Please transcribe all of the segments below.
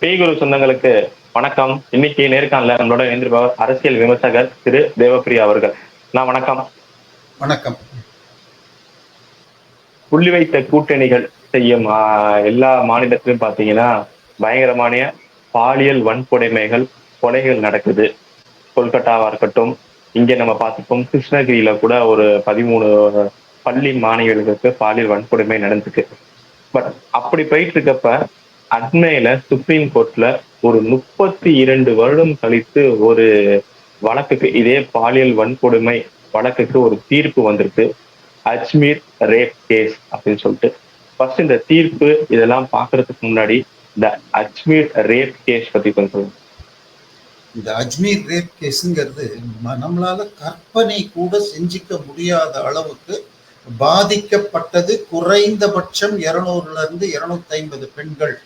பேய்குரு சொந்தங்களுக்கு வணக்கம். இன்னைக்கு நேர்காணல நம்மளோட இணைந்திருப்பவர் அரசியல் விமர்சகர் திரு தேவப்பிரியா அவர்கள். நான் வணக்கம். வணக்கம். புள்ளி வைத்த கூட்டணிகள் செய்யும் எல்லா மாநிலத்திலும் பாத்தீங்கன்னா பயங்கரமான பாலியல் வன்கொடுமைகள் கொலைகள் நடக்குது. கொல்கட்டாவா இருக்கட்டும் இங்க நம்ம பார்த்துப்போம் கிருஷ்ணகிரியில கூட ஒரு பதிமூணு பள்ளி மாணவிகளுக்கு பாலியல் வன்கொடுமை நடந்திருக்கு. பட் அப்படி போயிட்டு இருக்கப்ப அண்மையில சுப்ரீம் கோர்ட்ல ஒரு முப்பத்தி இரண்டு வருடம் கழித்து ஒரு வழக்குக்கு இதே பாலியல் வன்கொடுமை வழக்குக்கு ஒரு தீர்ப்பு வந்திருக்கு. அஜ்மீர் ரேப் கேஸ் அப்படின்னு சொல்லிட்டு. ஃபர்ஸ்ட் இந்த தீர்ப்பு இதெல்லாம் பாக்குறதுக்கு முன்னாடி இந்த அஜ்மீர் ரேப் கேஸ் பத்தி கொஞ்சம் இந்த அஜ்மீர் ரேப் கேஸுங்கிறது ம- நம்மளால கற்பனை கூட செஞ்சிக்க முடியாத அளவுக்கு பாதிக்கப்பட்டது குறைந்தபட்சம் இருநூறுல இருந்து இருநூத்தி ஐம்பது பெண்கள்.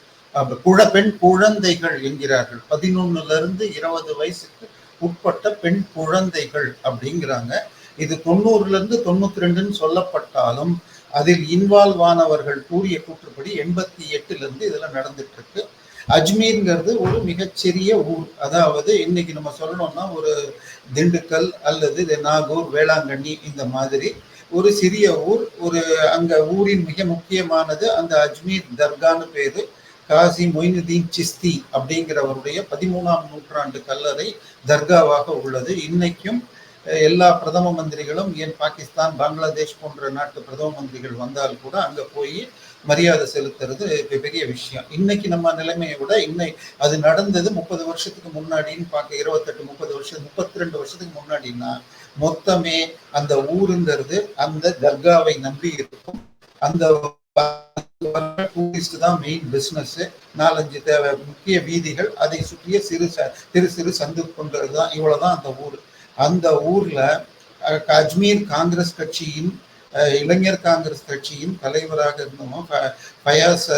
குழ பெண் குழந்தைகள் என்கிறார்கள். பதினொன்னுல இருந்து இருபது வயசுக்கு உட்பட்ட பெண் குழந்தைகள் அப்படிங்கிறாங்க. இது தொண்ணூறுல இருந்து தொண்ணூத்தி ரெண்டுன்னு சொல்லப்பட்டாலும் அதில் இன்வால்வ் ஆனவர்கள் கூறிய கூற்றுப்படி எண்பத்தி எட்டுல இருந்து இதெல்லாம் நடந்துட்டு இருக்கு அஜ்மீர்ங்கிறது ஒரு மிகச்சிறிய ஊர். அதாவது இன்னைக்கு நம்ம சொல்லணும்னா ஒரு திண்டுக்கல் அல்லது இது நாகூர் வேளாங்கண்ணி இந்த மாதிரி ஒரு சிறிய ஊர். ஒரு அங்க ஊரின் மிக முக்கியமானது அந்த அஜ்மீர் தர்கான்னு பேரு. காசி மொய்னுதீன் சிஸ்தி அப்படிங்கிறவருடைய பதிமூணாம் நூற்றாண்டு கல்லறை தர்காவாக உள்ளது. இன்னைக்கும் எல்லா பிரதம மந்திரிகளும் ஏன் பாகிஸ்தான் பங்களாதேஷ் போன்ற நாட்டு பிரதம மந்திரிகள் வந்தால் கூட அங்க போய் மரியாதை செலுத்துறது பெரிய விஷயம். இன்னைக்கு நம்ம நிலைமையை விட இன்னை அது நடந்தது முப்பது வருஷத்துக்கு முன்னாடின்னு பார்க்க இருபத்தெட்டு முப்பது வருஷம் முப்பத்தி ரெண்டு வருஷத்துக்கு முன்னாடின்னா மொத்தமே அந்த ஊருங்கிறது அந்த தர்காவை நம்பி இருக்கும். அந்த டூரிஸ்ட் தான் மெயின் பிஸ்னஸ்ஸு நாலஞ்சு தேவை முக்கிய வீதிகள் அதை சுற்றிய சிறு ச- சிறு சிறு சந்து கொண்டது தான் இவ்வளவுதான் அந்த ஊர். அந்த ஊர்ல அஜ்மீர் காங்கிரஸ் கட்சியின் இளைஞர் காங்கிரஸ் கட்சியின் தலைவராக இருந்தவங்க ஃபயாஸ்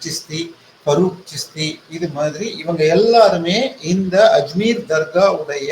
சிஸ்தி ஃபரூக் சிஸ்தி இது மாதிரி இவங்க எல்லாருமே இந்த அஜ்மீர் தர்காவுடைய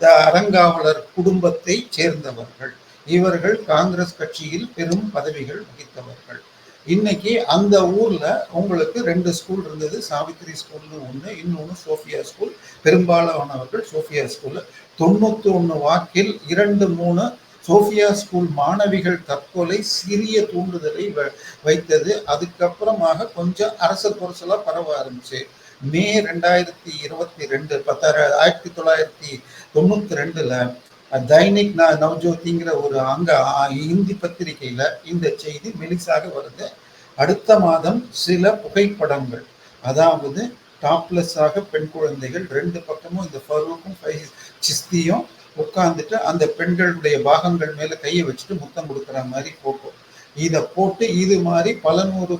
த அறங்காவலர் குடும்பத்தை சேர்ந்தவர்கள். இவர்கள் காங்கிரஸ் கட்சியில் பெரும் பதவிகள் வகித்தவர்கள். இன்னைக்கு அந்த ஊர்ல உங்களுக்கு ரெண்டு ஸ்கூல் இருந்தது. சாவித்திரி ஸ்கூல்னு ஒன்று இன்னொன்று சோஃபியா ஸ்கூல் பெரும்பாலானவர்கள் சோஃபியா ஸ்கூல்ல தொண்ணூத்தி ஒன்று வாக்கில் இரண்டு மூணு சோஃபியா ஸ்கூல் மாணவிகள் தற்கொலை சிறிய தூண்டுதலை வ- வைத்தது. அதுக்கப்புறமாக கொஞ்சம் அரசு புரசலா பரவ ஆரம்பிச்சு. மே ரெண்டாயிரத்தி இருபத்தி ரெண்டு பத்தாயிரத்தி ஆயிரத்தி தொள்ளாயிரத்தி தொண்ணூத்தி ரெண்டுல தைனிக் ந- ஒரு அங்க இந்தி பத்திரிகையில இந்த செய்தி மெலிசாக வருது. அடுத்த மாதம் சில புகைப்படங்கள். அதாவது டாப்லெஸ்ஸாக பெண் குழந்தைகள் ரெண்டு பக்கமும் இந்த ஃபருக்கும் சிஸ்தியும் உட்கார்ந்துட்டு அந்த பெண்களுடைய பாகங்கள் மேல கையை வச்சுட்டு முத்தம் கொடுக்குற மாதிரி போட்டோ. இதை போட்டு இது மாதிரி பல நூறு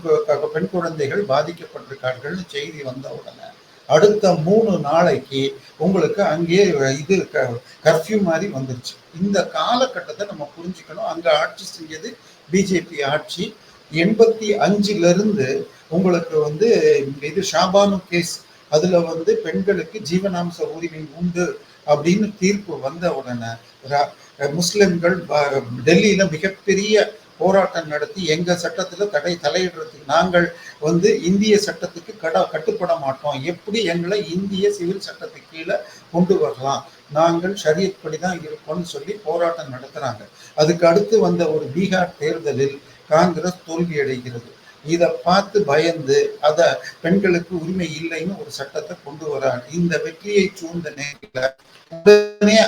பெண் குழந்தைகள் பாதிக்கப்பட்டிருக்கார்கள்னு செய்தி வந்த உடனே அடுத்த மூணு நாளைக்கு உங்களுக்கு அங்கேயே இது கர்ஃப்யூ மாதிரி வந்துருச்சு. இந்த காலகட்டத்தை நம்ம புரிஞ்சுக்கணும். அங்கே ஆட்சி செஞ்சது பிஜேபி ஆட்சி. எண்பத்தி அஞ்சுலேருந்து உங்களுக்கு வந்து இது ஷாபானு கேஸ் அதில் வந்து பெண்களுக்கு ஜீவனாம்ச உரிமை உண்டு அப்படின்னு தீர்ப்பு வந்த உடனே ரா- முஸ்லிம்கள் டெல்லியில் மிகப்பெரிய போராட்டம் நடத்தி எங்க சட்டத்துல தடை தலையிடுறதுக்கு நாங்கள் வந்து இந்திய சட்டத்துக்கு கட கட்டுப்பட மாட்டோம். எப்படி எங்களை இந்திய சிவில் சட்டத்துக்கு கீழே கொண்டு வரலாம்? நாங்கள் ஷரியத் படி தான் இருப்போம்னு சொல்லி போராட்டம் நடத்துறாங்க. அதுக்கு அடுத்து வந்த ஒரு பீகார் தேர்தலில் காங்கிரஸ் தோல்வி அடைகிறது. இதை பார்த்து பயந்து அத பெண்களுக்கு உரிமை இல்லைன்னு ஒரு சட்டத்தை கொண்டு வராங்க. இந்த வெற்றியை சூழ்ந்த நேரத்தில் உடனே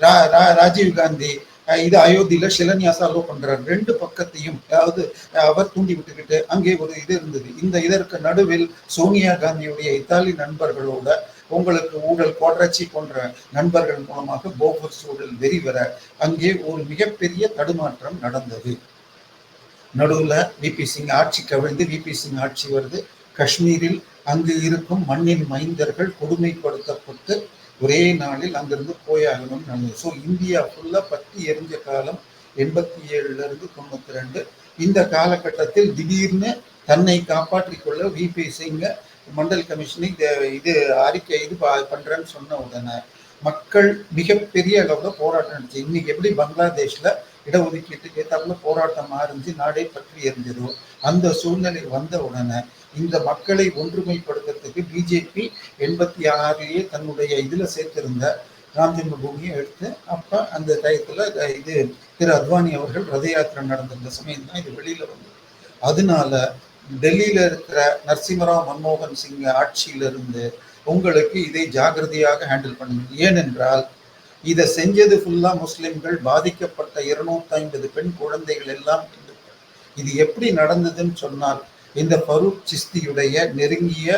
ரா- ரா- ராஜீவ் காந்தி இது அயோத்தியில சிலன்யாசம் அலோ பண்றாரு. ரெண்டு பக்கத்தையும் அதாவது அவர் தூண்டி விட்டுக்கிட்டு அங்கே ஒரு இது இருந்தது. இந்த இதற்கு நடுவில் சோனியா காந்தியுடைய இத்தாலி நண்பர்களோட உங்களுக்கு ஊழல் கோட்ராச்சி போன்ற நண்பர்கள் மூலமாக போபர்ஸ் ஊழல் வெறிவர அங்கே ஒரு மிகப்பெரிய தடுமாற்றம் நடந்தது. நடுவுல விபி சிங் ஆட்சி கவிழ்ந்து விபி சிங் ஆட்சி வருது. காஷ்மீரில் அங்கு இருக்கும் மண்ணின் மைந்தர்கள் கொடுமைப்படுத்தப்பட்டு ஒரே நாளில் அங்கிருந்து போயாகணும்னு நடந்தது ஸோ இந்தியா ஃபுல்லாக பற்றி எரிஞ்ச காலம் எண்பத்தி ஏழுலேருந்து தொண்ணூற்றி தொண்ணூத்தி ரெண்டு. இந்த காலகட்டத்தில் திடீர்னு தன்னை காப்பாற்றிக் கொள்ள விபி சிங் மண்டல் கமிஷனை இது- அறிக்கை இது ப- சொன்ன உடனே மக்கள் மிகப்பெரிய அளவில் போராட்டம் நடந்துச்சு. இன்னைக்கு எப்படி பங்களாதேஷில் இடஒதுக்கீட்டுக்கு ஏத்தாப்புல போராட்டம் ஆரம்பிச்சு நாடே பற்றி எரிஞ்சதோ அந்த சூழ்நிலை வந்த உடனே இந்த மக்களை ஒன்றுமைப்படுத்துறதுக்கு பிஜேபி எண்பத்தி ஆறிலேயே தன்னுடைய இதுல சேர்த்திருந்த ராம் ஜென்ம பூமியை எடுத்து அப்ப அந்த டயத்துல இது திரு அத்வானி அவர்கள் ரத யாத்திரை நடந்திருந்த சமயம் தான் இது வெளியில வந்தது. அதனால டெல்லியில இருக்கிற நரசிம்மராவ் மன்மோகன் சிங் ஆட்சியிலிருந்து உங்களுக்கு இதை ஜாகிரதையாக ஹேண்டில் பண்ணுங்க ஏனென்றால் இதை செஞ்சது ஃபுல்லா முஸ்லிம்கள் பாதிக்கப்பட்ட இருநூத்தி ஐம்பது பெண் குழந்தைகள் எல்லாம் இது எப்படி நடந்ததுன்னு சொன்னால் இந்த ஃபரூக் சிஸ்தியுடைய நெருங்கிய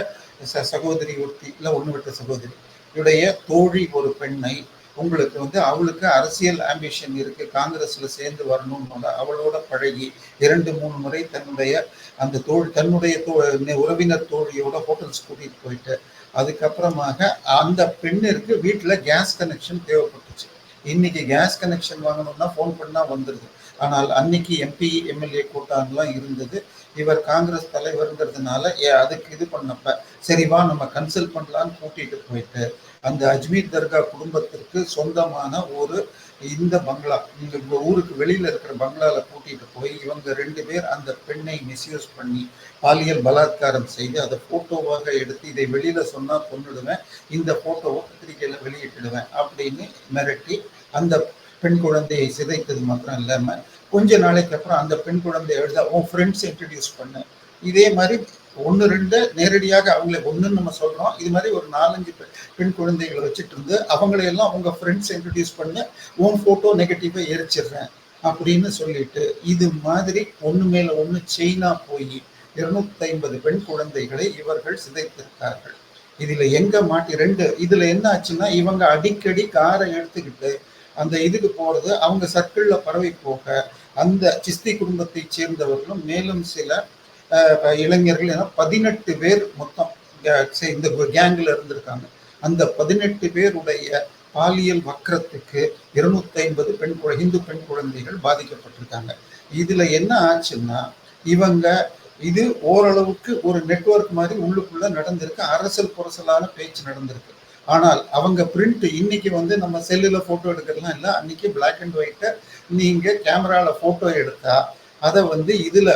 சகோதரி ஒருத்தி இல்லை ஒன்று விட்ட சகோதரி. இவருடைய தோழி ஒரு பெண்ணை உங்களுக்கு வந்து அவளுக்கு அரசியல் ஆம்பிஷன் இருக்கு. காங்கிரஸ்ல சேர்ந்து வரணும்னு அவளோட பழகி இரண்டு மூணு முறை தன்னுடைய அந்த தோல் தன்னுடைய தோ உறவினர் தோழியோட ஹோட்டல்ஸ் கூட்டிட்டு போயிட்டு அதுக்கப்புறமாக அந்த பெண்ணிற்கு வீட்டில் கேஸ் கனெக்ஷன் தேவைப்பட்டுச்சு. இன்னைக்கு கேஸ் கனெக்ஷன் வாங்கணும்னா ஃபோன் பண்ணால் வந்துடுது ஆனால் அன்னைக்கு எம்பி எம்எல்ஏ கூட்டம்லாம் இருந்தது. இவர் காங்கிரஸ் தலைவருங்கிறதுனால ஏ அதுக்கு இது பண்ணப்ப சரிவா நம்ம கன்சல்ட் பண்ணலான்னு கூட்டிட்டு போயிட்டு அந்த அஜ்மீர் தர்கா குடும்பத்திற்கு சொந்தமான ஒரு இந்த பங்களா இங்க ஊருக்கு வெளியில இருக்கிற பங்களால கூட்டிட்டு போய் இவங்க ரெண்டு பேர் அந்த பெண்ணை மிஸ்யூஸ் பண்ணி பாலியல் பலாத்காரம் செய்து அதை போட்டோவாக எடுத்து இதை வெளியில சொன்னா கொண்டுடுவேன் இந்த போட்டோவை பத்திரிகையில வெளியிட்டுடுவேன் அப்படின்னு மிரட்டி அந்த பெண் குழந்தையை சிதைத்தது மாத்திரம் இல்லாம கொஞ்ச நாளைக்கு அப்புறம் அந்த பெண் குழந்தையை எழுத உன் ஃப்ரெண்ட்ஸ் இன்ட்ரடியூஸ் பண்ணு. இதே மாதிரி ஒன்று ரெண்டு நேரடியாக அவங்கள ஒன்றுன்னு நம்ம சொல்கிறோம் இது மாதிரி ஒரு நாலஞ்சு பெண் குழந்தைகளை வச்சுட்டு இருந்து அவங்களை எல்லாம் உங்க ஃப்ரெண்ட்ஸ் இன்ட்ரடியூஸ் பண்ணு உன் ஃபோட்டோ நெகட்டிவாக எரிச்சிடுறேன். அப்படின்னு சொல்லிட்டு இது மாதிரி ஒன்று மேலே ஒன்று செயினா போய் இருநூத்தி ஐம்பது பெண் குழந்தைகளை இவர்கள் சிதைத்திருக்கார்கள். இதில் எங்கே மாட்டி ரெண்டு இதில் என்ன ஆச்சுன்னா இவங்க அடிக்கடி காரை எடுத்துக்கிட்டு அந்த இதுக்கு போகிறது அவங்க சர்க்கிளில் பரவி போக அந்த சிஸ்தி குடும்பத்தைச் சேர்ந்தவர்களும் மேலும் சில இளைஞர்கள் என பதினெட்டு பேர் மொத்தம் இந்த கேங்கில் இருந்திருக்காங்க. அந்த பதினெட்டு பேருடைய பாலியல் வக்கரத்துக்கு இருநூத்தி ஐம்பது பெண் குழ- இந்து பெண் குழந்தைகள் பாதிக்கப்பட்டிருக்காங்க. இதில் என்ன ஆச்சுன்னா இவங்க இது ஓரளவுக்கு ஒரு நெட்வொர்க் மாதிரி உள்ளுக்குள்ள நடந்திருக்கு அரசல் புரசலான பேச்சு நடந்திருக்கு. ஆனால் அவங்க பிரிண்ட் இன்னைக்கு வந்து நம்ம செல்லில் ஃபோட்டோ எடுக்கிறதுலாம் இல்லை. அன்னைக்கு பிளாக் அண்ட் ஒயிட்டை நீங்கள் கேமராவில் ஃபோட்டோ எடுத்தா அதை வந்து இதில்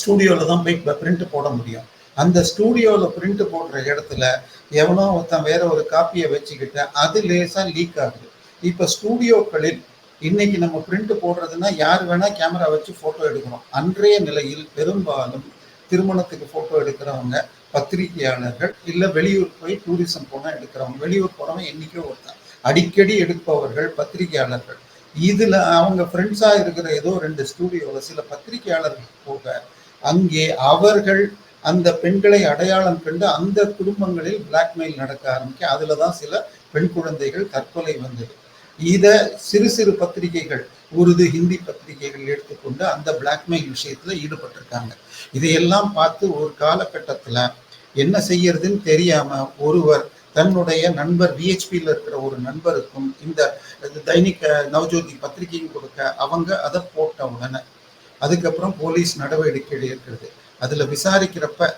ஸ்டூடியோவில் தான் போய் பிரிண்ட் போட முடியும். அந்த ஸ்டூடியோவில் பிரிண்ட் போடுற இடத்துல எவனோ ஒருத்தன் வேற ஒரு காப்பியை வச்சுக்கிட்டு அது லேசாக லீக் ஆகுது. இப்போ ஸ்டூடியோக்களில் இன்னைக்கு நம்ம பிரிண்ட் போடுறதுன்னா யார் வேணா கேமரா வச்சு ஃபோட்டோ எடுக்கிறோம் அன்றைய நிலையில் பெரும்பாலும் திருமணத்துக்கு ஃபோட்டோ எடுக்கிறவங்க பத்திரிகையாளர்கள் இல்லை வெளியூர் போய் டூரிசம் போனால் எடுக்கிறவங்க. வெளியூர் போனவங்க என்றைக்கோ ஒருத்தன். அடிக்கடி எடுப்பவர்கள் பத்திரிகையாளர்கள். இதில் அவங்க ஃப்ரெண்ட்ஸாக இருக்கிற ஏதோ ரெண்டு ஸ்டூடியோவில் சில பத்திரிகையாளர்கள் போக அங்கே அவர்கள் அந்த பெண்களை அடையாளம் கண்டு அந்த குடும்பங்களில் பிளாக்மெயில் நடக்க ஆரம்பிக்க அதில் தான் சில பெண் குழந்தைகள் தற்கொலை வந்தது. இதை சிறு சிறு பத்திரிகைகள் உருது ஹிந்தி பத்திரிகைகள் எடுத்துக்கொண்டு அந்த பிளாக்மெயில் விஷயத்தில் ஈடுபட்டிருக்காங்க. இதையெல்லாம் பார்த்து ஒரு காலகட்டத்துல என்ன செய்யறதுன்னு தெரியாம ஒருவர் தன்னுடைய நண்பர் விஹெச்பியில் இருக்கிற ஒரு நண்பருக்கும் இந்த தைனிக நவஜோதி பத்திரிகையும் கொடுக்க அவங்க அதை போட்ட உடனே அதுக்கப்புறம் போலீஸ் நடவடிக்கை இருக்கிறது அதுல விசாரிக்கிறப்ப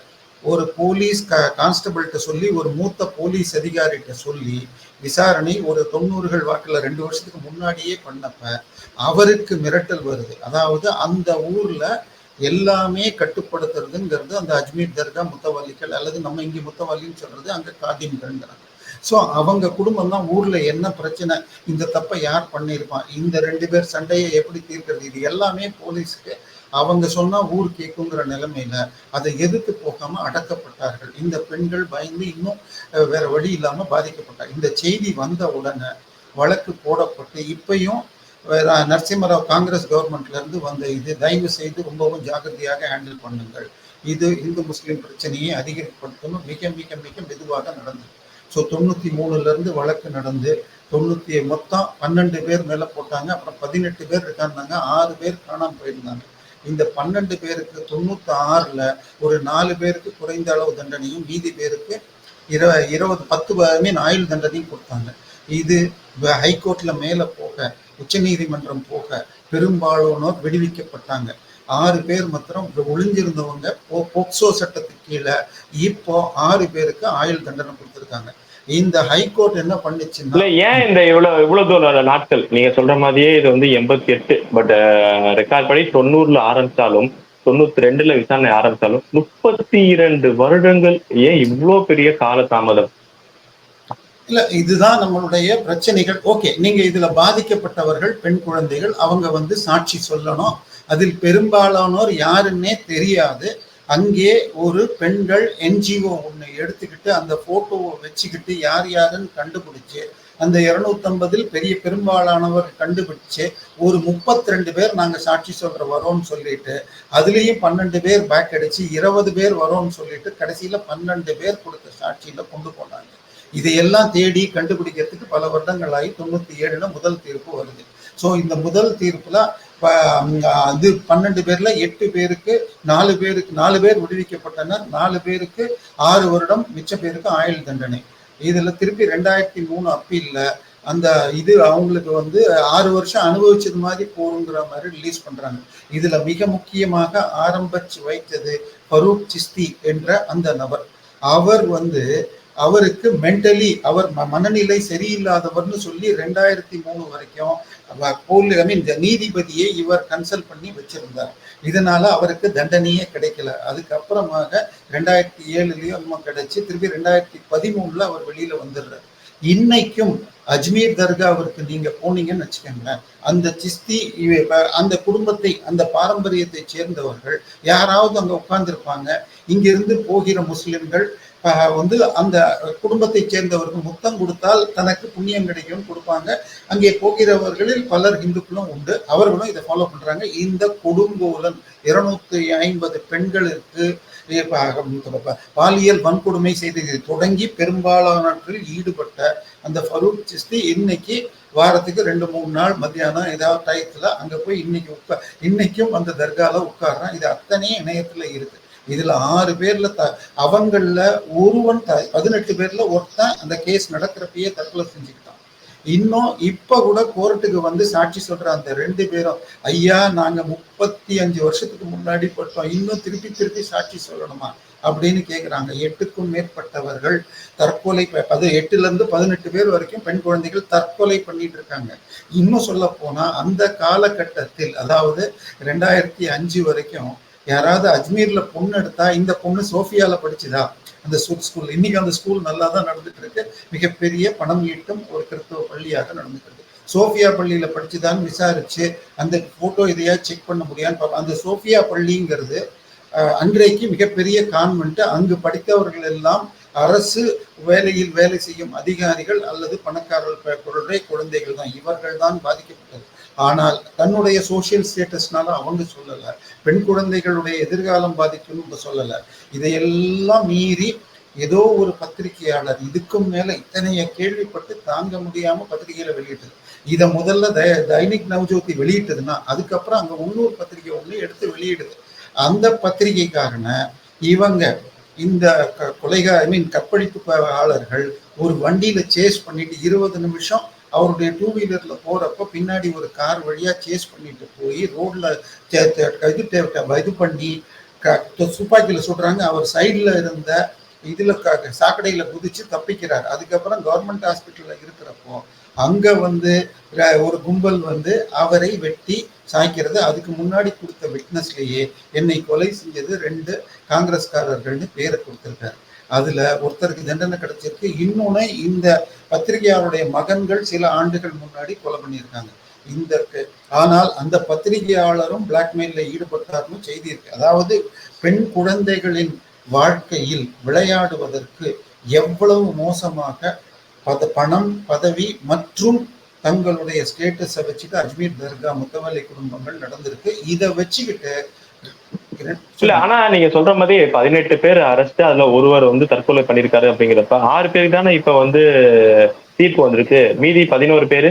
ஒரு போலீஸ் க கான்ஸ்டபிள்கிட்ட சொல்லி ஒரு மூத்த போலீஸ் அதிகாரிகிட்ட சொல்லி விசாரணை ஒரு தொண்ணூறுகள் வாக்குல ரெண்டு வருஷத்துக்கு முன்னாடியே பண்ணப்ப அவருக்கு மிரட்டல் வருது. அதாவது அந்த ஊர்ல எல்லாமே கட்டுப்படுத்துறதுங்கிறது அந்த அஜ்மீர் தர்கா முத்தவாளிகள் அல்லது நம்ம இங்கே முத்தவாளின்னு சொல்றது அங்கே காதிம்கள்ங்கிறாங்க. ஸோ அவங்க குடும்பம் தான் ஊர்ல என்ன பிரச்சனை இந்த தப்பை யார் பண்ணியிருப்பான் இந்த ரெண்டு பேர் சண்டையை எப்படி தீர்க்கிறது இது எல்லாமே போலீஸ்க்கு அவங்க சொன்னா ஊர் கேட்குங்கிற நிலைமையில அதை எதிர்த்து போகாம அடக்கப்பட்டார்கள். இந்த பெண்கள் பயந்து இன்னும் வேற வழி இல்லாம பாதிக்கப்பட்டார் இந்த செய்தி வந்த உடனே வழக்கு போடப்பட்டு இப்பையும் நரசிம்மராவ் காங்கிரஸ் கவர்மெண்ட்லேருந்து வந்த இது தயவு செய்து ரொம்பவும் ஜாகிரதையாக ஹேண்டில் பண்ணுங்கள். இது இந்து முஸ்லீம் பிரச்சனையை அதிகப்படுத்தணும் மிக மிக மிக மெதுவாக நடந்தது ஸோ தொண்ணூற்றி மூணுலேருந்து வழக்கு நடந்து தொண்ணூற்றி மொத்தம் பன்னெண்டு பேர் மேலே போட்டாங்க. அப்புறம் பதினெட்டு பேர் இருக்காங்க ஆறு பேர் காணாமல் போயிருந்தாங்க. இந்த பன்னெண்டு பேருக்கு தொண்ணூற்றி ஆறில் ஒரு நாலு பேருக்கு குறைந்த அளவு தண்டனையும் மீதி பேருக்கு இர இருபது பத்து மீன் ஆயுள் தண்டனையும் கொடுத்தாங்க. இது ஹைகோர்ட்டில் மேலே போக உச்சநீதிமன்றம் போக பெரும்பாலானோர் விடுவிக்கப்பட்டாங்க. ஆறு பேர் மாத்திரம் ஒளிஞ்சிருந்தவங்க போக்சோ சட்டத்துக்கு கீழே இப்போ ஆறு பேருக்கு ஆயுள் தண்டனை கொடுத்திருக்காங்க. இந்த ஹைகோர்ட் என்ன பண்ணுச்சுன்னா இல்ல ஏன் இந்த இவ்வளவு இவ்வளவு தூரம் நாட்கள்? நீங்க சொல்ற மாதிரியே இது வந்து எண்பத்தி எட்டு பட் ரெக்கார்ட் படி தொண்ணூறுல ஆரம்பிச்சாலும் தொண்ணூத்தி ரெண்டுல விசாரணை ஆரம்பிச்சாலும் முப்பத்தி இரண்டு வருடங்கள் ஏன் இவ்வளோ பெரிய கால தாமதம் இல்ல இதுதான் நம்மளுடைய பிரச்சனைகள். ஓகே நீங்க இதுல பாதிக்கப்பட்டவர்கள் பெண் குழந்தைகள் அவங்க வந்து சாட்சி சொல்லணும். அதில் பெரும்பாலானோர் யாருன்னே தெரியாது. அங்கே ஒரு பெண்கள் என்ஜிஓ ஒன்று எடுத்துக்கிட்டு அந்த போட்டோவை வச்சுக்கிட்டு யார் யாருன்னு கண்டுபிடிச்சு அந்த இருநூத்தம்பதில் பெரிய பெரும்பாலானவர் கண்டுபிடிச்சு ஒரு முப்பத்தி ரெண்டு பேர் நாங்க சாட்சி சொல்ற வரோம்னு சொல்லிட்டு அதுலயும் பன்னெண்டு பேர் பேக் அடிச்சு இருபது பேர் வரோம்னு சொல்லிட்டு கடைசியில பன்னெண்டு பேர் கொடுத்த சாட்சியில கொண்டு போனாங்க. இதையெல்லாம் தேடி கண்டுபிடிக்கிறதுக்கு பல வருடங்கள் ஆகி தொண்ணூத்தி ஏழுல முதல் தீர்ப்பு வருது. ஸோ இந்த முதல் தீர்ப்புல அது பன்னெண்டு பேர்ல எட்டு பேருக்கு நாலு பேருக்கு நாலு பேர் விடுவிக்கப்பட்டனர். நாலு பேருக்கு ஆறு வருடம் மிச்ச பேருக்கு ஆயுள் தண்டனை. இதுல திருப்பி ரெண்டாயிரத்தி மூணு அப்பீல்ல அந்த இது அவங்களுக்கு வந்து ஆறு வருஷம் அனுபவிச்சது மாதிரி போருங்கிற மாதிரி ரிலீஸ் பண்றாங்க. இதுல மிக முக்கியமாக ஆரம்பிச்சு வைத்தது ஃபரூக் சிஸ்தி என்ற அந்த நபர். அவர் வந்து அவருக்கு மென்டலி அவர் மனநிலை சரியில்லாதவர்னு சொல்லி ரெண்டாயிரத்தி மூணு வரைக்கும் ஐ மீன் நீதிபதியை இவர் கன்சல்ட் பண்ணி வச்சிருந்தார். இதனால அவருக்கு தண்டனையே கிடைக்கல. அதுக்கப்புறமாக ரெண்டாயிரத்தி ஏழுலயும் நம்ம கிடைச்சி திருப்பி ரெண்டாயிரத்தி பதிமூணுல அவர் வெளியில வந்துடுறாரு. இன்னைக்கும் அஜ்மீர் தர்காவிற்கு நீங்க போனீங்கன்னு வச்சுக்கோங்களேன். அந்த சிஸ்தி அந்த குடும்பத்தை அந்த பாரம்பரியத்தை சேர்ந்தவர்கள் யாராவது அங்க உட்கார்ந்துருப்பாங்க இங்கிருந்து போகிற முஸ்லிம்கள் வந்து அந்த குடும்பத்தை சேர்ந்தவர்கள் முத்தம் கொடுத்தால் தனக்கு புண்ணியம் கிடைக்கும் கொடுப்பாங்க. அங்கே போகிறவர்களில் பலர் இந்துக்களும் உண்டு. அவர்களும் இதை ஃபாலோ பண்றாங்க. இந்த கொடுங்கோலன் இருநூத்தி ஐம்பது பெண்களுக்கு பாலியல் வன்கொடுமை செய்து தொடங்கி பெரும்பாலானவற்றில் ஈடுபட்ட அந்த ஃபரூக் சிஸ்தி இன்னைக்கு வாரத்துக்கு ரெண்டு மூணு நாள் மத்தியானம் ஏதாவது டயத்துல அங்க போய் இன்னைக்கு உட்கா இன்னைக்கும் அந்த தர்காவில் உட்காடுறான் இது அத்தனையும் இணையத்துல இருக்கு. இதுல ஆறு பேர்ல த அவங்கள ஒருவன் த பதினெட்டு பேர்ல ஒருத்தன் அந்த கேஸ் நடக்கிறப்பயே தற்கொலை செஞ்சுக்கிட்டான். இன்னும் இப்ப கூட கோர்ட்டுக்கு வந்து சாட்சி சொல்ற அந்த ரெண்டு பேரும் ஐயா நாங்க முப்பத்தி அஞ்சு வருஷத்துக்கு முன்னாடி பட்டோம் இன்னும் திருப்பி திருப்பி சாட்சி சொல்லணுமா? அப்படின்னு கேட்குறாங்க எட்டுக்கும் மேற்பட்டவர்கள் தற்கொலை பது எட்டுலேருந்து பதினெட்டு பேர் வரைக்கும் பெண் குழந்தைகள் தற்கொலை பண்ணிட்டு இருக்காங்க. இன்னும் சொல்ல போனால் அந்த காலகட்டத்தில் அதாவது ரெண்டாயிரத்தி அஞ்சு வரைக்கும் யாராவது அஜ்மீர்ல பொண்ணு எடுத்தா இந்த பொண்ணு சோஃபியால படிச்சுதா? அந்த ஸ்கூல் இன்னைக்கு அந்த ஸ்கூல் நல்லா தான் நடந்துட்டு இருக்கு மிகப்பெரிய பணம் ஈட்டும் ஒரு கிறிஸ்தவ பள்ளியாக நடந்துட்டு இருக்கு சோஃபியா பள்ளியில படிச்சுதான் விசாரிச்சு அந்த போட்டோ இதையா செக் பண்ண முடியான்னு அந்த சோஃபியா பள்ளிங்கிறது அன்றைக்கு மிகப்பெரிய கான்வென்ட் அங்கு படித்தவர்கள் எல்லாம் அரசு வேலையில் வேலை செய்யும் அதிகாரிகள் அல்லது பணக்காரர்களுடைய குழந்தைகள் தான் இவர்கள் தான் பாதிக்கப்பட்டது. ஆனால் தன்னுடைய சோசியல் ஸ்டேட்டஸ்னால அவங்க சொல்லல. பெண் குழந்தைகளுடைய எதிர்காலம் பாதிக்கும்னு சொல்லல. இதையெல்லாம் மீறி ஏதோ ஒரு பத்திரிகையாளர் இதுக்கும் மேல இத்தனைய கேள்விப்பட்டு தாங்க முடியாம பத்திரிகையில வெளியிட்டது. இதை முதல்ல தைனிக் நவ்ஜோதி வெளியிட்டதுன்னா அதுக்கப்புறம் அங்க உள்ளூர் பத்திரிகை ஒண்ணு எடுத்து வெளியிடுது. அந்த பத்திரிகைக்காரன இவங்க இந்த கொலைகா ஐ மீன் கற்பழிப்பு ஆளர்கள் ஒரு வண்டியில சேஸ் பண்ணிட்டு இருபது நிமிஷம் அவருடைய டூ வீலர்ல போறப்ப பின்னாடி ஒரு கார் வழியா சேஸ் பண்ணிட்டு போய் ரோட்ல இது இது பண்ணி துப்பாக்கியில சுடுறாங்க. அவர் சைடில் இருந்த இதில் க சாக்கடையில் குதிச்சு தப்பிக்கிறார். அதுக்கப்புறம் கவர்மெண்ட் ஹாஸ்பிட்டலில் இருக்கிறப்போ அங்கே வந்து ஒரு கும்பல் வந்து அவரை வெட்டி சாய்க்கிறது. அதுக்கு முன்னாடி கொடுத்த விட்னஸ்லேயே என்னை கொலை செஞ்சது ரெண்டு காங்கிரஸ்காரர்கள்னு பேரை கொடுத்துருக்காரு. அதுல ஒருத்தருக்கு தண்டனை கிடைச்சிருக்கு. இன்னொன்னு இந்த பத்திரிகையாளருடைய மகன்கள் சில ஆண்டுகள் முன்னாடி கொலை பண்ணியிருக்காங்க. இந்த ஆனால் அந்த பத்திரிகையாளரும் பிளாக்மெயில ஈடுபட்டார்னு செய்தி இருக்கு. அதாவது பெண் குழந்தைகளின் வாழ்க்கையில் விளையாடுவதற்கு எவ்வளவு மோசமாக பத பணம் பதவி மற்றும் தங்களுடைய ஸ்டேட்டஸை வச்சுட்டு அஜ்மீர் தர்கா முத்தவல்லி குடும்பங்கள் நடந்திருக்கு. இதை வச்சுக்கிட்டு இல்ல ஆனா நீங்க சொல்ற மாதிரி பதினெட்டு பேர் அரெஸ்ட் அதுல ஒருவர் வந்து தற்கொலை பண்ணிருக்காரு அப்படிங்கிறப்ப ஆறு பேருக்கு தானே இப்ப வந்து தீர்ப்பு வந்திருக்கு. மீதி பதினோரு பேரு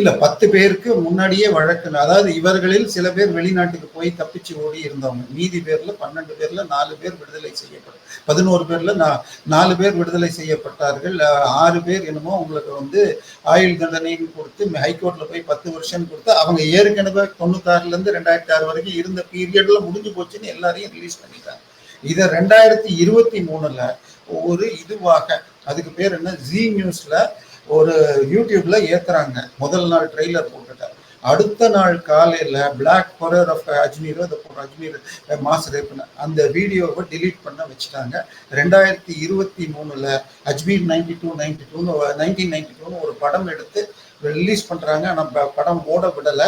இல்ல பத்து பேருக்கு முன்னாடியே வழக்கு. அதாவது இவர்களில் சில பேர் வெளிநாட்டுக்கு போய் தப்பிச்சு ஓடி இருந்தவங்க. மீதி பேர்ல பன்னெண்டு பேர்ல நாலு பேர் விடுதலை செய்யப்படும் பதினோரு பேர்ல நாலு பேர் விடுதலை செய்யப்பட்டார்கள். ஆறு பேர் என்னமோ உங்களுக்கு வந்து ஆயுள் தண்டனைன்னு கொடுத்து ஹைகோர்ட்ல போய் பத்து வருஷம் கொடுத்து அவங்க ஏற்கனவே தொண்ணூத்தாறுல இருந்து ரெண்டாயிரத்தி ஆறு வரைக்கும் இருந்த பீரியட்ல முடிஞ்சு போச்சுன்னு எல்லாரையும் ரிலீஸ் பண்ணிட்டாங்க. இதை ரெண்டாயிரத்தி இருபத்தி மூணுல ஒரு இதுவாக அதுக்கு பேர் என்ன? ஜி நியூஸ்ல ஒரு யூடியூப்ல ஏத்துறாங்க முதல் நாள் ட்ரெய்லர் போட்டுட்டார் அடுத்த நாள் காலையில பிளாக் ஹொரர் ஆஃப் அஜ்மீர் அந்த அஜ்மீர் மாஸ் ரேப்னு அந்த வீடியோவை டிலீட் பண்ண வச்சுட்டாங்க. ரெண்டாயிரத்தி இருபத்தி மூணுல அஜ்மீர் நைன்டி டூ நைன்டி டூன்னு நைன்டீன் நைன்டி டூன்னு ஒரு படம் எடுத்து ரிலீஸ் பண்றாங்க. ஆனா படம் ஓட விடல.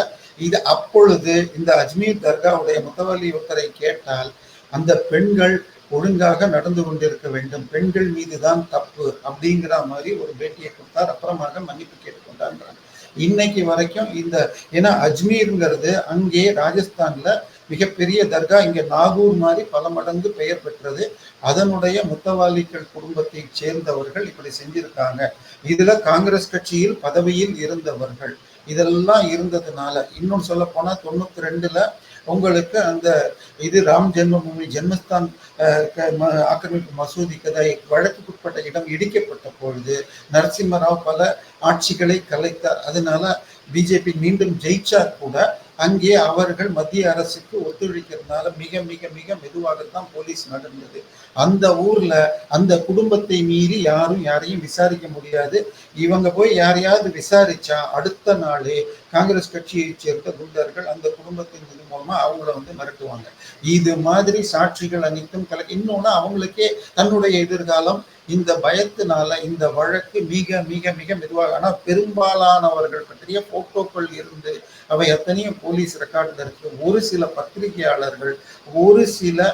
இது அப்பொழுது இந்த அஜ்மீர் தர்காவுடைய முத்தவல்லி ஒருத்தரை கேட்டால் அந்த பெண்கள் ஒழுங்காக நடந்து கொண்டிருக்க வேண்டும். பெண்கள் மீதுதான் தப்பு அப்படிங்கிற மாதிரி ஒரு பேட்டியை கொடுத்தார். அப்புறமாக மன்னிப்பு கேட்டுக்கொண்டான்றாங்க இன்னைக்கு வரைக்கும் இந்த ஏன்னா அஜ்மீருங்கிறது அங்கே ராஜஸ்தான்ல மிகப்பெரிய தர்கா இங்க நாகூர் மாதிரி பல மடங்கு பெயர் பெற்றது. அதனுடைய முத்தவாலிகள் குடும்பத்தை சேர்ந்தவர்கள் இப்படி செஞ்சிருக்காங்க. இதுல காங்கிரஸ் கட்சியில் பதவியில் இருந்தவர்கள். இதெல்லாம் இருந்ததுனால இன்னும் சொல்ல போனா தொண்ணூத்தி ரெண்டுல உங்களுக்கு அந்த இது ராம் ஜென்மபூமி ஜென்மஸ்தான் ஆக்கிரமிப்பு மசூதி கதை வழக்குக்குட்பட்ட இடம் இடிக்கப்பட்ட பொழுது நரசிம்மராவ் பல ஆட்சிகளை கலைத்தார். அதனால பிஜேபி மீண்டும் ஜெயிச்சார் கூட அங்கே அவர்கள் மத்திய அரசுக்கு ஒத்துழைக்கிறதுனால மிக மிக மிக மெதுவாகத்தான் போலீஸ் நடந்தது. அந்த ஊர்ல அந்த குடும்பத்தை மீறி யாரும் யாரையும் விசாரிக்க முடியாது. இவங்க போய் யாரையாவது விசாரிச்சா அடுத்த நாளே காங்கிரஸ் கட்சியை சேர்ந்த குண்டர்கள் அந்த குடும்பத்தின் மூலமா அவங்கள வந்து மிரட்டுவாங்க. இது மாதிரி சாட்சிகள் அனைத்தும் கல இன்னொன்று அவங்களுக்கே தன்னுடைய எதிர்காலம் இந்த பயத்தினால இந்த வழக்கு மிக மிக மிக மெதுவாக ஆனால் பெரும்பாலானவர்கள் பற்றிய போட்டோக்கள் இருந்து அவை எத்தனையும் போலீஸ் ரெக்கார்டில் இருக்கு ஒரு சில பத்திரிகையாளர்கள் ஒரு சில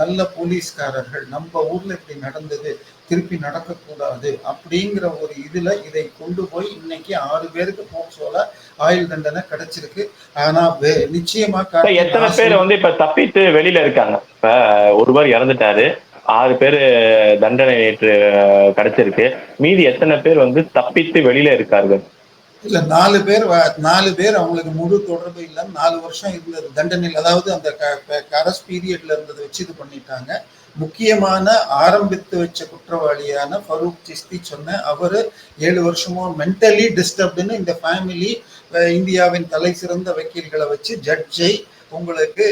நல்ல போலீஸ்காரர்கள் நம்ம ஊர்ல இப்படி நடந்தது திருப்பி நடக்கக்கூடாது அப்படிங்கிற ஒரு இதுல இதை கொண்டு போய் இன்னைக்கு ஆறு பேருக்கு போக்சோல ஆயுள் தண்டனை கிடைச்சிருக்கு. ஆனா நிச்சயமா எத்தனை பேர் வந்து இப்ப தப்பித்து வெளியில இருக்காங்க? இப்ப ஒருவர் இறந்துட்டாரு ஆறு பேர் தண்டனை நேற்று கிடைச்சிருக்கு. மீதி எத்தனை பேர் வந்து தப்பித்து வெளியில இருக்கார்கள்? இல்ல நாலு பேர் வ- நாலு பேர் அவங்களுக்கு முழு தொடர்பு இல்ல நாலு வருஷம் இருந்தது தண்டனையில் அதாவது அந்த கரஸ் பீரியட்ல இருந்ததை வச்சு இது பண்ணிட்டாங்க. முக்கியமான ஆரம்பித்து வச்ச குற்றவாளியான ஃபரூக் சிஸ்தி சொன்ன அவரு ஏழு வருஷமோ மென்டலி டிஸ்டர்ப்டுன்னு இந்த ஃபேமிலி இந்தியாவின் தலை சிறந்த வக்கீல்களை வச்சு ஜட்ஜை உங்களுக்கு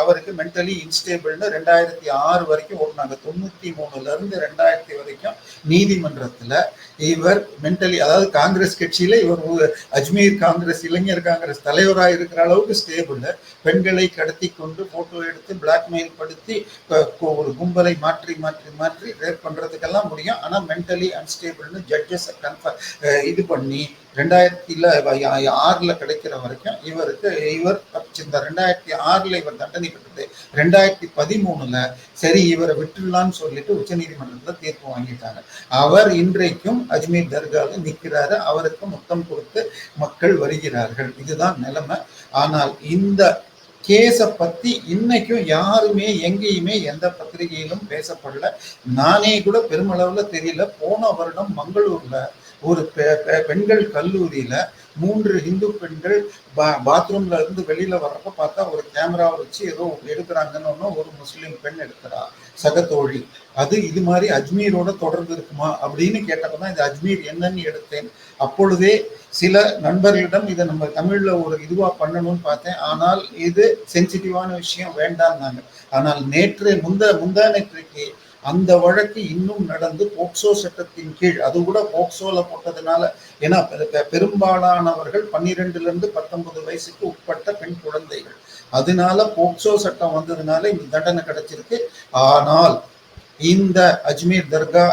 அவருக்கு மென்டலி இன்ஸ்டேபிள்னு ரெண்டாயிரத்தி ஆறு வரைக்கும் ஓடினாங்க தொண்ணூத்தி மூணுல இருந்து ரெண்டாயிரத்தி வரைக்கும் நீதிமன்றத்துல இவர் மென்டலி அதாவது காங்கிரஸ் கட்சியில இவர் அஜ்மீர் காங்கிரஸ் இளைஞர் காங்கிரஸ் தலைவராக இருக்கிற அளவுக்கு ஸ்டேபிள் பெண்களை கடத்தி கொண்டு போட்டோ எடுத்து பிளாக்மெயில் படுத்தி ஒரு கும்பலை மாற்றி மாற்றி மாற்றி ரேப் பண்றதுக்கெல்லாம் முடியும். ஆனா மென்டலி அன்ஸ்டேபிள்னு ஜட்ஜஸ் கன்ஃபர் இது பண்ணி ரெண்டாயிரத்தில ஆறுல கிடைக்கிற வரைக்கும் இவருக்கு இவர் தப்பிச்சிருந்தார். ரெண்டாயிரத்தி ஆறுல இவர் தண்டனை பெற்றது. ரெண்டாயிரத்தி பதிமூணுல சரி இவரை விட்டுடலாம்னு சொல்லிட்டு உச்சநீதிமன்றத்துல தீர்ப்பு வாங்கிட்டாங்க. அவர் இன்றைக்கும் அஜ்மீர் தர்காவில் நிற்கிறாரு அவருக்கு முத்தம் கொடுத்து மக்கள் வருகிறார்கள். இதுதான் நிலைமை. ஆனால் இந்த கேஸை பத்தி இன்னைக்கும் யாருமே எங்கேயுமே எந்த பத்திரிகையிலும் பேசப்படல. நானே கூட பெருமளவுல தெரியல. போன வருடம் மங்களூர்ல ஒரு பெ- பெ- பெண்கள் கல்லூரியில மூன்று இந்து பெண்கள் பா- பாத்ரூம்ல இருந்து வெளியில வர்றப்ப பார்த்தா ஒரு கேமராவை வச்சு ஏதோ எடுக்கிறாங்கன்னு ஒன்று ஒரு முஸ்லீம் பெண் எடுக்கிறா சகத்தோழி அது இது மாதிரி அஜ்மீரோட தொடர்பு இருக்குமா அப்படின்னு கேட்டப்பதான் இந்த அஜ்மீர் என்னன்னு எடுத்தேன். அப்பொழுதே சில நண்பர்களிடம் இதை நம்ம தமிழ்ல ஒரு இதுவா பண்ணணும்னு பார்த்தேன். ஆனால் இது சென்சிட்டிவான விஷயம் வேண்டாம்னாங்க. ஆனால் நேற்று முந்த முந்தா நேற்றைக்கு அந்த வழக்கு இன்னும் நடந்து போக்சோ சட்டத்தின் கீழ் அது கூட போக்சோல போட்டதுனால ஏன்னா பெ- பெரும்பாலானவர்கள் பன்னிரெண்டுல இருந்து பத்தொன்பது வயசுக்கு உட்பட்ட பெண் குழந்தைகள். அதனால போக்சோ சட்டம் வந்ததுனால இந்த தண்டனை கிடைச்சிருக்கு. ஆனால் இந்த அஜ்மீர் தர்கா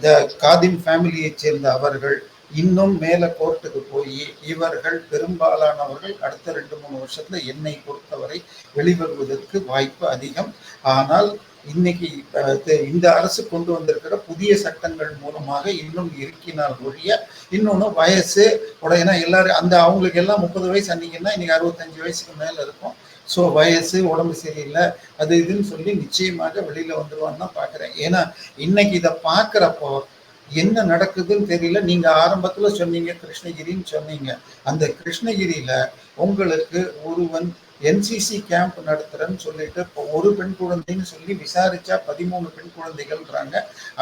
த காதிம் ஃபேமிலியைச் சேர்ந்த அவர்கள் இன்னும் மேல கோர்ட்டுக்கு போய் இவர்கள் பெரும்பாலானவர்கள் அடுத்த ரெண்டு மூணு வருஷத்துல என்னை பொறுத்தவரை வெளிவருவதற்கு வாய்ப்பு அதிகம். ஆனால் இன்னைக்கு இப்போ தெ- இந்த அரசு கொண்டு வந்திருக்கிற புதிய சட்டங்கள் மூலமாக இன்னும் இருக்கினால் ஒழிய இன்னொன்று வயசு உடைய ஏன்னா எல்லாரும் அந்த அவங்களுக்கு எல்லாம் முப்பது வயசு அன்னைக்குன்னா இன்னைக்கு அறுபத்தஞ்சு வயசுக்கு மேலே இருக்கும். ஸோ வயசு உடம்பு சரியில்லை அது இதுன்னு சொல்லி நிச்சயமாக வெளியில் வந்துடுவான்னு தான் பார்க்குறேன் ஏன்னா இன்னைக்கு இதை பார்க்குறப்போ என்ன நடக்குதுன்னு தெரியல. நீங்க ஆரம்பத்துல சொன்னீங்க கிருஷ்ணகிரின்னு சொன்னீங்க. அந்த கிருஷ்ணகிரியில உங்களுக்கு ஒருவன் என்சிசி கேம்ப் நடத்துறேன்னு சொல்லிட்டு இப்போ ஒரு பெண் குழந்தைன்னு சொல்லி விசாரிச்சா பதிமூணு பெண் குழந்தைகள்ன்றாங்க.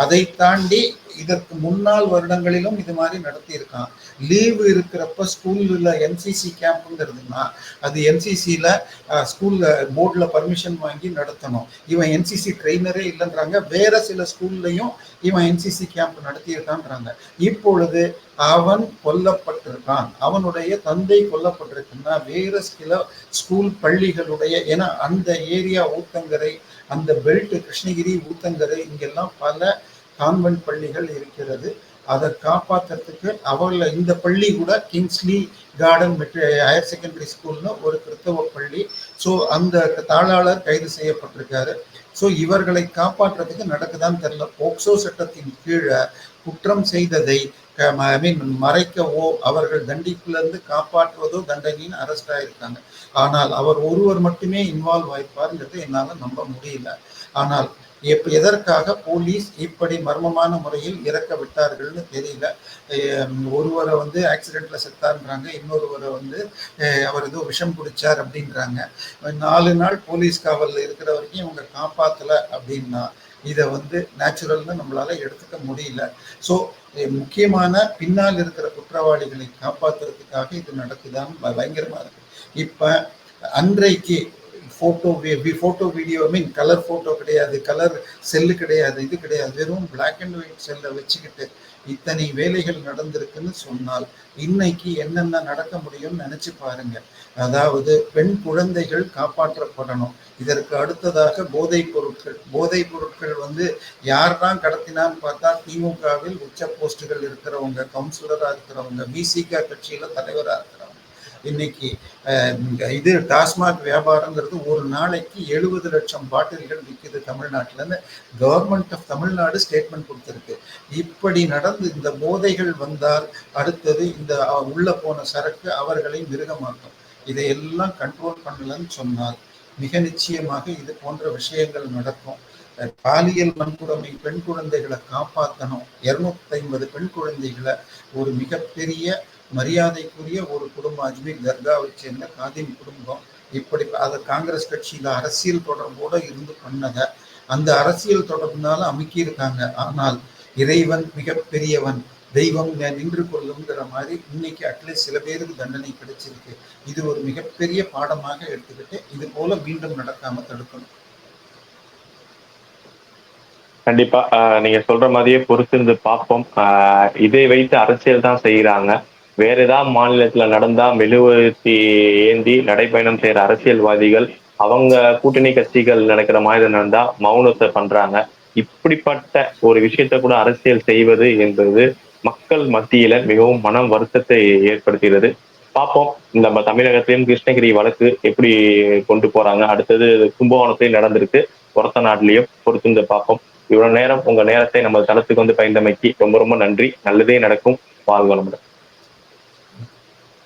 அதை தாண்டி இதற்கு முன்னாள் வருடங்களிலும் இது மாதிரி நடத்தியிருக்கான். லீவு இருக்கிறப்ப ஸ்கூலில் என்சிசி கேம்ப்ங்கிறதுனா அது என்சிசியில் ஸ்கூலில் போர்டில் பர்மிஷன் வாங்கி நடத்தணும். இவன் என்சிசி ட்ரெயினரே இல்லைன்றாங்க. வேற சில ஸ்கூல்லையும் இவன் என்சிசி கேம்ப் நடத்தியிருக்கான்றாங்க இப்பொழுது அவன் கொல்லப்பட்டிருக்கான். அவனுடைய தந்தை கொல்லப்பட்டிருக்குன்னா வேறு சில ஸ்கூல் பள்ளிகளுடைய ஏன்னா அந்த ஏரியா ஊத்தங்கரை அந்த பெல்ட் கிருஷ்ணகிரி ஊத்தங்கரை இங்கெல்லாம் பல கான்வென்ட் பள்ளிகள் இருக்கிறது. அதை காப்பாற்றுறதுக்கு அவங்கள இந்த பள்ளி கூட Kingsley garden matric higher secondary ஸ்கூல்னு ஒரு கிறிஸ்தவ பள்ளி. ஸோ அந்த தாளாளர் கைது செய்யப்பட்டிருக்காரு. ஸோ இவர்களை காப்பாற்றுறதுக்கு நடக்குதான்னு தெரியல. போக்சோ சட்டத்தின் கீழே குற்றம் செய்ததை ஐ மீன் மறைக்கவோ அவர்கள் தண்டிப்பிலிருந்து காப்பாற்றுவதோ தண்டனையின் அரெஸ்ட் ஆயிருக்காங்க ஆனால் அவர் ஒருவர் மட்டுமே இன்வால்வ் ஆயிருப்பாருங்கிறது என்னால் நம்ப முடியல. ஆனால் எப் எதற்காக போலீஸ் இப்படி மர்மமான முறையில் இறக்க விட்டார்கள்னு தெரியல. ஒருவரை வந்து ஆக்சிடென்ட்ல செத்தான்றாங்க இன்னொருவரை வந்து அவர் ஏதோ விஷம் குடிச்சார் அப்படின்றாங்க. நாலு நாள் போலீஸ் காவலில் இருக்கிற வரைக்கும் இவங்க காப்பாத்தல அப்படின்னா இதை வந்து நேச்சுரல்னு நம்மளால எடுத்துக்க முடியல. ஸோ முக்கியமான பின்னால் இருக்கிற குற்றவாளிகளை காப்பாற்றுறதுக்காக இது நடக்குதான்னு பயங்கரமா இருக்கு. இப்ப அன்றைக்கு photo photo video mean colour photo கிடையாது கலர் செல்லு கிடையாது இது கிடையாது. வெறும் பிளாக் அண்ட் ஒயிட் செல்லை வச்சுக்கிட்டு இத்தனை வேலைகள் நடந்திருக்குன்னு சொன்னால் இன்னைக்கு என்னென்ன நடக்க முடியும்னு நினைச்சு பாருங்க. அதாவது பெண் குழந்தைகள் காப்பாற்றப்படணும். இதற்கு அடுத்ததாக போதைப் பொருட்கள் போதைப் பொருட்கள் வந்து யார் தான் கடத்தினான்னு பார்த்தா திமுகவில் உச்ச போஸ்டுகள் இருக்கிறவங்க கவுன்சிலராக இருக்கிறவங்க பிசிக கட்சியில் தலைவராக இருக்கிறவங்க. இன்னைக்கு இது டாஸ்மாக் வியாபாரங்கிறது ஒரு நாளைக்கு எழுபது லட்சம் பாட்டில்கள் விற்குது தமிழ்நாட்டிலன்னு கவர்மெண்ட் ஆஃப் தமிழ்நாடு ஸ்டேட்மெண்ட் கொடுத்துருக்கு. இப்படி நடந்து இந்த போதைகள் வந்தால் அடுத்தது இந்த உள்ள போன சரக்கு அவர்களை மிருகமாக்கும். இதையெல்லாம் கண்ட்ரோல் பண்ணலன்னு சொன்னால் மிக நிச்சயமாக இது போன்ற விஷயங்கள் நடக்கும். பாலியல் வன்கொடுமை பெண் குழந்தைகளை காப்பாற்றணும் இருநூத்தி ஐம்பது பெண் குழந்தைகளை ஒரு மிகப்பெரிய மரியாதைக்குரிய ஒரு குடும்பம் அஜ்மீர் தர்காவை சேர்ந்த காதிம் குடும்பம். இப்படி அதை காங்கிரஸ் கட்சியில அரசியல் தொடர்போட இருந்து பண்ணதை. அந்த அரசியல் தொடர்புனால அமுக்கியிருக்காங்க ஆனால் இறைவன் மிகப்பெரியவன் தெய்வம் நின்று கொள்ளுங்கிற மாதிரி இன்னைக்கு அட்லீஸ்ட் சில பேருக்கு தண்டனை கிடைச்சிருக்கு. இது ஒரு மிகப்பெரிய பாடமாக எடுத்துக்கிட்டு இது போல மீண்டும் நடக்காம தடுக்கணும். கண்டிப்பா நீங்க சொல்ற மாதிரியே பொறுத்திருந்து பார்ப்போம். இதை வைத்து அரசியல் தான் செய்யறாங்க வேற ஏதாவது மாநிலத்துல நடந்தா மெழுகுவர்த்தி ஏந்தி நடைப்பயணம் செய்யற அரசியல்வாதிகள் அவங்க கூட்டணி கட்சிகள் நடக்கிற மாதிரி நடந்தா மௌனத்தை பண்றாங்க. இப்படிப்பட்ட ஒரு விஷயத்த கூட அரசியல் செய்வது என்பது மக்கள் மத்தியில மிகவும் மனம் வருத்தத்தை ஏற்படுத்துகிறது பார்ப்போம். நம்ம தமிழகத்திலும் கிருஷ்ணகிரி வழக்கு எப்படி கொண்டு போறாங்க? அடுத்தது கும்பகோணத்திலையும் நடந்திருக்கு. ஒரத்த நாட்டிலையும் பொறுத்து பார்ப்போம். இவ்வளவு நேரம் உங்க நேரத்தை நம்ம தளத்துக்கு வந்து பயந்தமைக்கு ரொம்ப ரொம்ப நன்றி. நல்லதே நடக்கும். வாழ்வளமுடன்